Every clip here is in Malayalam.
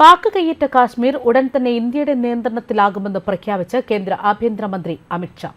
പാക് കൈയേറ്റ കാശ്മീർ ഉടൻ തന്നെ ഇന്ത്യയുടെ നിയന്ത്രണത്തിലാകുമെന്ന് പ്രഖ്യാപിച്ച് കേന്ദ്ര ആഭ്യന്തരമന്ത്രി അമിത്ഷാ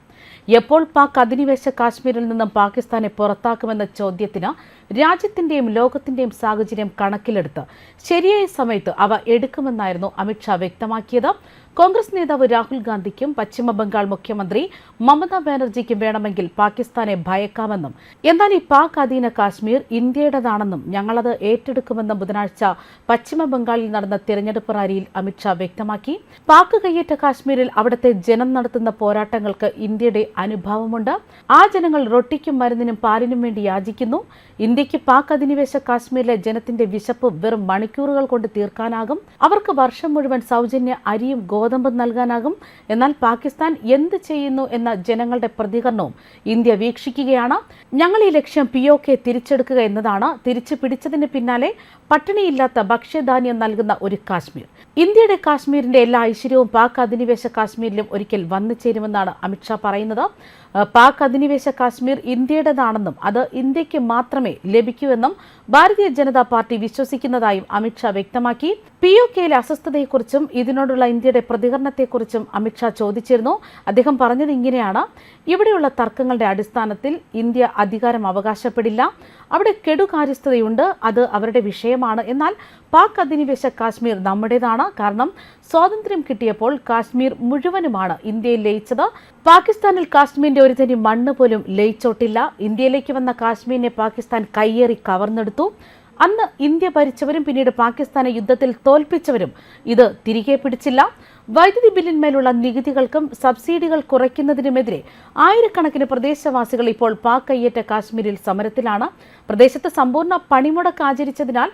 എപ്പോൾ പാക് അധിനിവേശ കാശ്മീരിൽ നിന്നും പാകിസ്ഥാനെ പുറത്താക്കുമെന്ന ചോദ്യത്തിന് രാജ്യത്തിന്റെയും ലോകത്തിന്റെയും സാഹചര്യം കണക്കിലെടുത്ത് ശരിയായ സമയത്ത് അവ എടുക്കുമെന്നായിരുന്നു അമിത്ഷാ വ്യക്തമാക്കിയത്. കോൺഗ്രസ് നേതാവ് രാഹുൽ ഗാന്ധിക്കും പശ്ചിമ ബംഗാൾ മുഖ്യമന്ത്രി മമതാ ബാനർജിക്കും വേണമെങ്കിൽ പാകിസ്ഥാനെ ഭയക്കാമെന്നും എന്നാൽ ഈ പാക് അധീന കാശ്മീർ ഇന്ത്യയുടേതാണെന്നും ഞങ്ങളത് ഏറ്റെടുക്കുമെന്നും ബുധനാഴ്ച പശ്ചിമ ബംഗാളിൽ നടന്ന തെരഞ്ഞെടുപ്പ് റാലിയിൽ അമിത്ഷാ വ്യക്തമാക്കി. പാക് കയ്യേറ്റ കാശ്മീരിൽ അവിടുത്തെ ജനം നടത്തുന്ന പോരാട്ടങ്ങൾക്ക് ഇന്ത്യയുടെ അനുഭാവമുണ്ട്. ആ ജനങ്ങൾ റൊട്ടിക്കും മരുന്നിനും പാലിനും വേണ്ടി യാചിക്കുന്നു. ഇന്ത്യയ്ക്ക് പാക് അധിനിവേശ കാശ്മീരിലെ ജനത്തിന്റെ വിശപ്പ് വെറും മണിക്കൂറുകൾ കൊണ്ട് തീർക്കാനാകും. അവർക്ക് വർഷം മുഴുവൻ സൗജന്യ അരിയും ഗോതമ്പും നൽകാനാകും. എന്നാൽ പാകിസ്ഥാൻ എന്ത് ചെയ്യുന്നു എന്ന ജനങ്ങളുടെ പ്രതികരണവും ഇന്ത്യ വീക്ഷിക്കുകയാണ്. ഞങ്ങൾ ഈ ലക്ഷ്യം പി ഒ കെ തിരിച്ചെടുക്കുക എന്നതാണ്. തിരിച്ചു പിടിച്ചതിന് പിന്നാലെ പട്ടിണിയില്ലാത്ത ഭക്ഷ്യധാന്യം നൽകുന്ന ഒരു കാശ്മീർ. ഇന്ത്യയുടെ കാശ്മീരിന്റെ എല്ലാ ഐശ്വര്യവും പാക് അധിനിവേശ കാശ്മീരിലും ഒരിക്കൽ വന്നു ചേരുമെന്നാണ് അമിത്ഷാ പറയുന്നത്. പാക് അധിനിവേശ കാശ്മീർ ഇന്ത്യയുടേതാണെന്നും അത് ഇന്ത്യയ്ക്ക് മാത്രമേ ലഭിക്കൂ എന്നും ഭാരതീയ ജനതാ പാർട്ടി വിശ്വസിക്കുന്നതായും അമിത്ഷാ വ്യക്തമാക്കി. പി ഒ കെയിലെ അസ്വസ്ഥതയെക്കുറിച്ചും ഇതിനോടുള്ള ഇന്ത്യയുടെ പ്രതികരണത്തെക്കുറിച്ചും അമിത്ഷാ ചോദിച്ചിരുന്നു. അദ്ദേഹം പറഞ്ഞത് ഇങ്ങനെയാണ്. ഇവിടെയുള്ള തർക്കങ്ങളുടെ അടിസ്ഥാനത്തിൽ ഇന്ത്യ അധികാരം അവകാശപ്പെടില്ല. അവിടെ കെടുകാര്യസ്ഥതയുണ്ട്. അത് അവരുടെ വിഷയമാണ്. എന്നാൽ പാക് അധിനിവേശ കാശ്മീർ നമ്മുടേതാണ്. കാരണം സ്വാതന്ത്ര്യം കിട്ടിയപ്പോൾ കാശ്മീർ മുഴുവനുമാണ് ഇന്ത്യയിൽ ലയിച്ചത്. പാകിസ്ഥാനിൽ കാശ്മീരിന്റെ ഒരു തനി മണ്ണ് പോലും ലയിച്ചോട്ടില്ല. ഇന്ത്യയിലേക്ക് വന്ന കാശ്മീരിനെ പാകിസ്ഥാൻ കയ്യേറി കവർന്നെടുത്തു. അന്ന് ഇന്ത്യ ഭരിച്ചവരും പിന്നീട് പാകിസ്ഥാനെ യുദ്ധത്തിൽ തോൽപ്പിച്ചവരും ഇത് തിരികെ പിടിച്ചില്ല. വൈദ്യുതി ബില്ലിന്മേലുള്ള നികുതികൾക്കും സബ്സിഡികൾ കുറയ്ക്കുന്നതിനുമെതിരെ ആയിരക്കണക്കിന് പ്രദേശവാസികൾ ഇപ്പോൾ പാക് കയ്യേറ്റ കാശ്മീരിൽ സമരത്തിലാണ്. പ്രദേശത്ത് സമ്പൂർണ പണിമുടക്ക് ആചരിച്ചതിനാൽ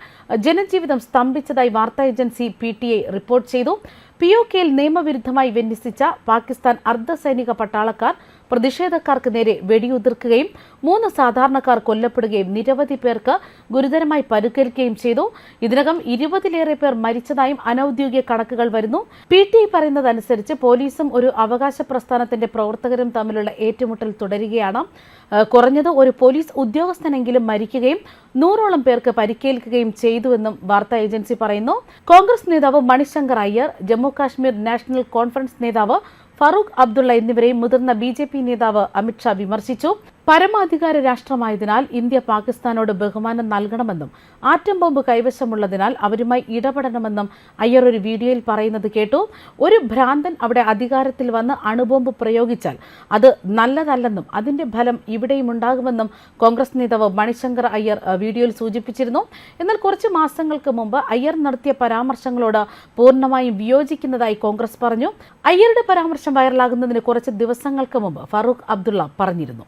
ജനജീവിതം സ്തംഭിച്ചതായി വാർത്താ ഏജൻസി പി റിപ്പോർട്ട് ചെയ്തു. പി ഒ കെയിൽ നിയമവിരുദ്ധമായി വിന്യസിച്ച പാകിസ്ഥാൻ അർദ്ധസൈനിക പട്ടാളക്കാർ പ്രതിഷേധക്കാർക്ക് നേരെ വെടിയുതിർക്കുകയും മൂന്ന് സാധാരണക്കാർ കൊല്ലപ്പെടുകയും നിരവധി പേർക്ക് ഗുരുതരമായി പരിക്കേൽക്കുകയും ചെയ്തു. ഇതിനകം ഇരുപതിലേറെ പേർ മരിച്ചതായും അനൌദ്യോഗിക കണക്കുകൾ വരുന്നു. പി ടി പറയുന്നതനുസരിച്ച് പോലീസും ഒരു അവകാശ പ്രസ്ഥാനത്തിന്റെ പ്രവർത്തകരും തമ്മിലുള്ള ഏറ്റുമുട്ടൽ തുടരുകയാണ്. കുറഞ്ഞത് ഒരു പോലീസ് ഉദ്യോഗസ്ഥനെങ്കിലും മരിക്കുകയും നൂറോളം പേർക്ക് പരിക്കേൽക്കുകയും ചെയ്തുവെന്നും വാർത്താ ഏജൻസി പറയുന്നു. കോൺഗ്രസ് നേതാവ് മണിശങ്കർ അയ്യർ ജമ്മു കാശ്മീർ നാഷണൽ കോൺഫറൻസ് നേതാവ് ഫറൂഖ് അബ്ദുള്ള എന്നിവരെയും മുതിർന്ന ബി നേതാവ് അമിത്ഷാ വിമർശിച്ചു. പരമാധികാര രാഷ്ട്രമായതിനാൽ ഇന്ത്യ പാകിസ്ഥാനോട് ബഹുമാനം നൽകണമെന്നും ആറ്റം ബോംബ് കൈവശമുള്ളതിനാൽ അവരുമായി ഇടപെടണമെന്നും അയ്യർ ഒരു വീഡിയോയിൽ പറയുന്നത് കേട്ടു. ഒരു ഭ്രാന്തൻ അവിടെ അധികാരത്തിൽ വന്ന് അണുബോംബ് പ്രയോഗിച്ചാൽ അത് നല്ലതല്ലെന്നും അതിന്റെ ഫലം ഇവിടെയും ഉണ്ടാകുമെന്നും കോൺഗ്രസ് നേതാവ് മണിശങ്കർ അയ്യർ വീഡിയോയിൽ സൂചിപ്പിച്ചിരുന്നു. എന്നാൽ കുറച്ച് മാസങ്ങൾക്ക് മുമ്പ് അയ്യർ നടത്തിയ പരാമർശങ്ങളോട് പൂർണമായും വിയോജിക്കുന്നതായി കോൺഗ്രസ് പറഞ്ഞു. അയ്യരുടെ പരാമർശം വൈറലാകുന്നതിന് കുറച്ച് ദിവസങ്ങൾക്ക് മുമ്പ് ഫറൂഖ് അബ്ദുള്ള പറഞ്ഞിരുന്നു.